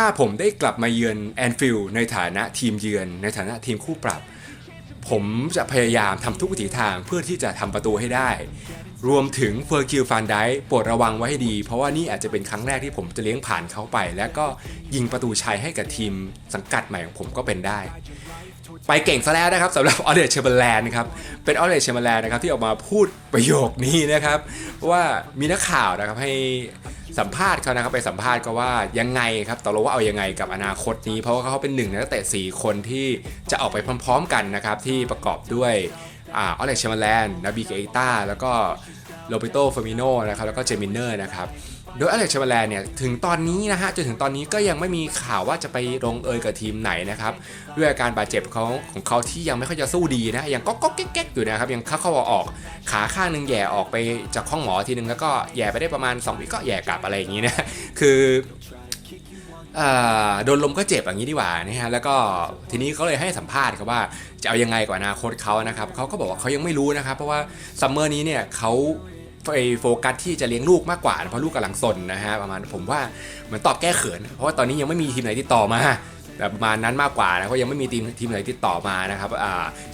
ถ้าผมได้กลับมาเยือนแอนฟิลด์ในฐานะทีมเยือน ในฐานะทีมคู่ปรับ ผมจะพยายามทำทุกวิถีทางเพื่อที่จะทำประตูให้ได้ รวมถึงเฟอร์กิลฟานไดโปรดระวังไว้ให้ดี เพราะว่านี่อาจจะเป็นครั้งแรกที่ผมจะเลี้ยงผ่านเขาไป และก็ยิงประตูชัยให้กับทีมสังกัดใหม่ของผมก็เป็นได้ ไปเก่งซะแล้วนะครับสำหรับออเดชเชเบแลนนะครับเป็นออเดชเชเบแลนนะครับที่ออกมาพูดประโยคนี้นะครับว่ามีนักข่าวนะครับให้สัมภาษณ์เขานะครับไปสัมภาษณ์ก็ว่ายังไงครับตกลงว่าเอายังไงกับอนาคตนี้ เพราะว่าเขาเป็นหนึ่งในนักเตะ4คนที่จะออกไปพร้อม ๆ กันนะครับที่ประกอบด้วยออเดชเชเบแลนนาบีเกอิต้าแล้วก็โรเบโตเฟามิโนนะครับแล้วก็เจมินเนอร์นะครับโดยอเล็กซ์ชเบแลนเนี่ยถึงตอนนี้นะฮะจนถึงตอนนี้ก็ยังไม่มีข่าวว่าจะไปลงเอยกับทีมไหนนะครับด้วยอาการบาดเจ็บของของเขาที่ยังไม่ค่อยจะสู้ดีนะยังก็ก็แก๊กๆอยู่นะครับยังเข้าเข้าออกขาข้างหนึ่งแย่ออกไปจากห้องหมอทีนึงแล้วก็แย่ไปได้ประมาณ2วิก็แย่กลับอะไรอย่างนี้นะคือโดนลมก็เจ็บอย่างนี้ดีกว่านะฮะแล้วก็ทีนี้เขาเลยให้สัมภาษณ์ครับว่าจะเอายังไงกับอนาคตเขานะครับเขาก็บอกว่าเขายังไม่รู้นะครับเพราะว่าซัมเมอร์นี้เนี่ยเขา ไปโฟกัสที่จะเลี้ยงลูกมากกว่าเพราะลูกกำลังสนนะฮะประมาณผมว่ามือนตอบแก้เขิน เพราะว่าตอนนี้ยังไม่มีทีมไหนติดต่อมาแบบประมาณนั้นมากกว่านะเพราะยังไม่มีทีมทีมไหนติดต่อมานะครับ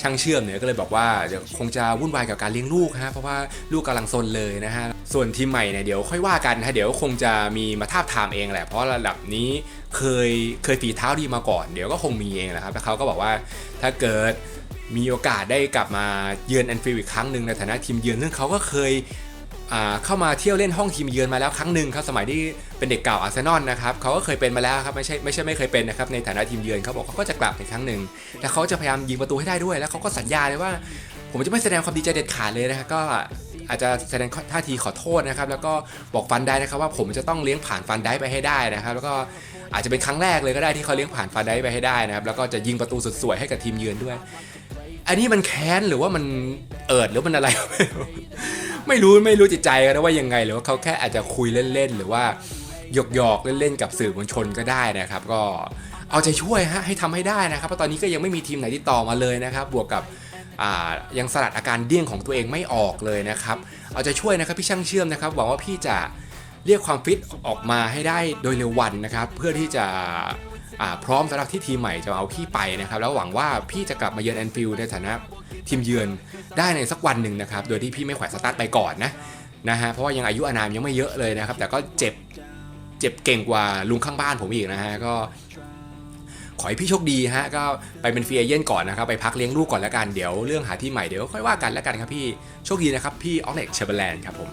ช่างเชื่อมเนี่ยก็เลยบอกว่าเดี๋ยวคงจะวุ่นวายกับการเลี้ยงลูกฮะเพราะว่าลูกกำลังซนเลยนะฮะส่วนทีมใหม่เนี่ยเดี๋ยวค่อยว่ากันนะเดี๋ยวคงจะมีมาทาบทามเองแหละเพราะระดับนี้เคยเคยฝีเท้าดีมาก่อน เดี๋ยวก็คงมีเองแหละครับแล้วเขาก็บอกว่าถ้าเกิดมีโอกาสได้กลับมาเยือนแอนฟิลด์อีกครั้งหนึ่งในฐานะทีมเยือนซึ่งเขาก็เคย เข้ามาเที่ยวเล่นห้องทีมเยือนมาแล้วครั้งหนึ่งครับสมัยที่เป็นเด็กเก่าอาร์เซนอลนะครับเขาก็เคยเป็นมาแล้วครับไม่ใช่ไม่ใช่ไม่เคยเป็นนะครับในฐานะทีมเยือนเขาบอกเขาก็จะกลับในครั้งหนึ่งแต่เขาจะพยายามยิงประตูให้ได้ด้วยแล้วเขาก็สัญญาเลยว่า ผมจะไม่แสดงความดีใจเด็ดขาดเลยนะครับก็อาจจะแสดงท่าทีขอโทษนะครับแล้วก็บอกฟันได้นะครับว่าผมจะต้องเลี้ยงผ่านฟันได้ไปให้ได้นะครับแล้วก็อาจจะเป็นครั้งแรกเลยก็ได้ที่เขาเลี้ยงผ่านฟันได้ไปให้ได้นะครับแล้วก็จะยิงประตูสุดสวยให้กับทีมเยือนด้วย อันนี้มันแค้นหรือว่ามันเอิดหรือมันอะไร ไม่รู้ไม่รู้จิตใจกันนะว่ายังไงหรือว่าเขาแค่อาจจะคุยเล่นๆ หรือว่าหยอกหยอกๆเล่นๆกับสื่อมวลชนก็ได้นะครับ ก็เอาใจช่วยฮะให้ทำให้ได้นะครับเพราะตอนนี้ก็ยังไม่มีทีมไหนที่ต่อมาเลยนะครับ บวกกับยังสลัดอาการเดี้ยงของตัวเองไม่ออกเลยนะครับ เอาใจช่วยนะครับพี่ช่างเชื่อมนะครับหวังว่าพี่จะเรียกความฟิตออกมาให้ได้โดยเร็ววันนะครับ เพื่อที่จะพร้อมสำหรับที่ทีมใหม่จะเอาพี่ไปนะครับ แล้วหวังว่าพี่จะกลับมาเยือนแอนฟิลด์ในฐานะ ทีมเยือนได้ในสักวันหนึ่งนะครับ โดยที่พี่ไม่แขวนสตาร์ทไปก่อนนะนะฮะเพราะว่ายังอายุอานามยังไม่เยอะเลยนะครับ แต่ก็เจ็บเจ็บเก่งกว่าลุงข้างบ้านผมอีกนะฮะก็ขอให้พี่โชคดีฮะก็ไปเป็นฟรีเอเย่นก่อนนะครับไปพักเลี้ยงลูกก่อนแล้วกันเดี๋ยวเรื่องหาที่ใหม่เดี๋ยวค่อยว่ากันแล้วกันครับพี่โชคดีนะครับพี่ออกเล็กเชเบอร์แลนด์ครับผม